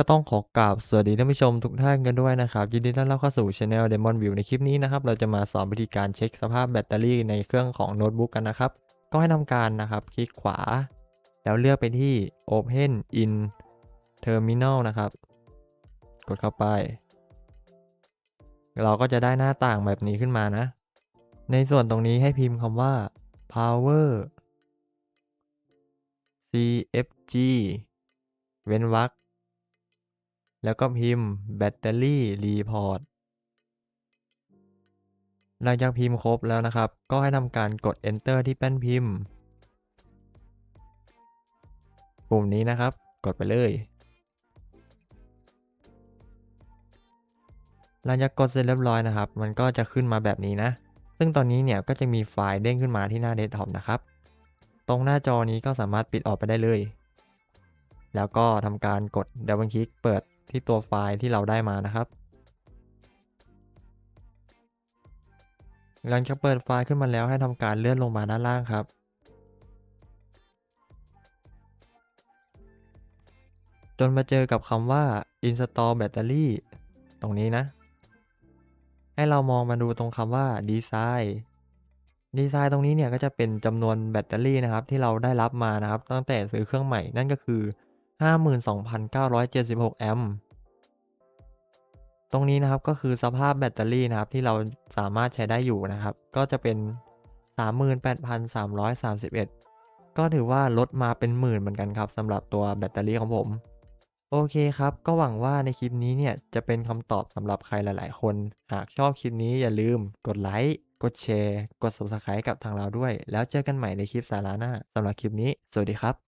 ก็ต้องขอกราบสวัสดีท่านผู้ชมทุกท่านกันด้วยนะครับ ยินดีต้อนรับเข้าสู่ช anel Demon View ในคลิปนี้นะครับ เราจะมาสอนวิธีการเช็คสภาพแบตเตอรี่ในเครื่องของโน้ตบุ๊กกันนะครับ ก็ให้ทำการนะครับ คลิกขวา แล้วเลือกไปที่ Open in Terminal นะครับ กดเข้าไป เราก็จะได้หน้าต่างแบบนี้ขึ้นมานะ ในส่วนตรงนี้ให้พิมพ์คำว่า power cfg เว้นวรรค แล้วก็พิมพ์แบตเตอรี่รีพอร์ตหลังจากพิมพ์ครบแล้วนะครับ ก็ให้ทำการกด enter ที่แป้นพิมพ์ ปุ่มนี้นะครับ กดไปเลย หลังจากกดเสร็จเรียบร้อยนะครับ มันก็จะขึ้นมาแบบนี้นะ ซึ่งตอนนี้เนี่ยก็จะมีไฟล์เด้งขึ้นมาที่หน้าเดสก์ท็อปนะครับ ตรงหน้าจอนี้ก็สามารถปิดออกไปได้เลย แล้วก็ทำการกดดับเบิลคลิกเปิด ที่ตัวไฟล์ที่เราได้มานะครับ หลังจากเปิดไฟล์ขึ้นมาแล้วให้ทำการเลื่อนลงมาด้านล่างครับ จนมาเจอกับคำว่า install battery ตรงนี้นะ ให้เรามองมาดูตรงคำว่า design ดีไซน์ตรงนี้เนี่ยก็จะเป็นจำนวนแบตเตอรี่นะครับที่เราได้รับมานะครับ ตั้งแต่ซื้อเครื่องใหม่นั่นก็คือ 52,976แอมป์ตรงนี้นะครับก็คือสภาพแบตเตอรี่นะครับที่เราสามารถใช้ได้อยู่นะครับ ก็จะเป็น 38,331 ก็ถือว่าลดมาเป็นหมื่นเหมือนกันครับสำหรับตัวแบตเตอรี่ของผม โอเคครับ ก็หวังว่าในคลิปนี้เนี่ยจะเป็นคำตอบสำหรับใครหลาย ๆ คน หากชอบคลิปนี้อย่าลืมกดไลค์ กดแชร์ กด subscribe กับทางเราด้วย แล้วเจอกันใหม่ในคลิปสาระหน้าสำหรับคลิปนี้ สวัสดีครับ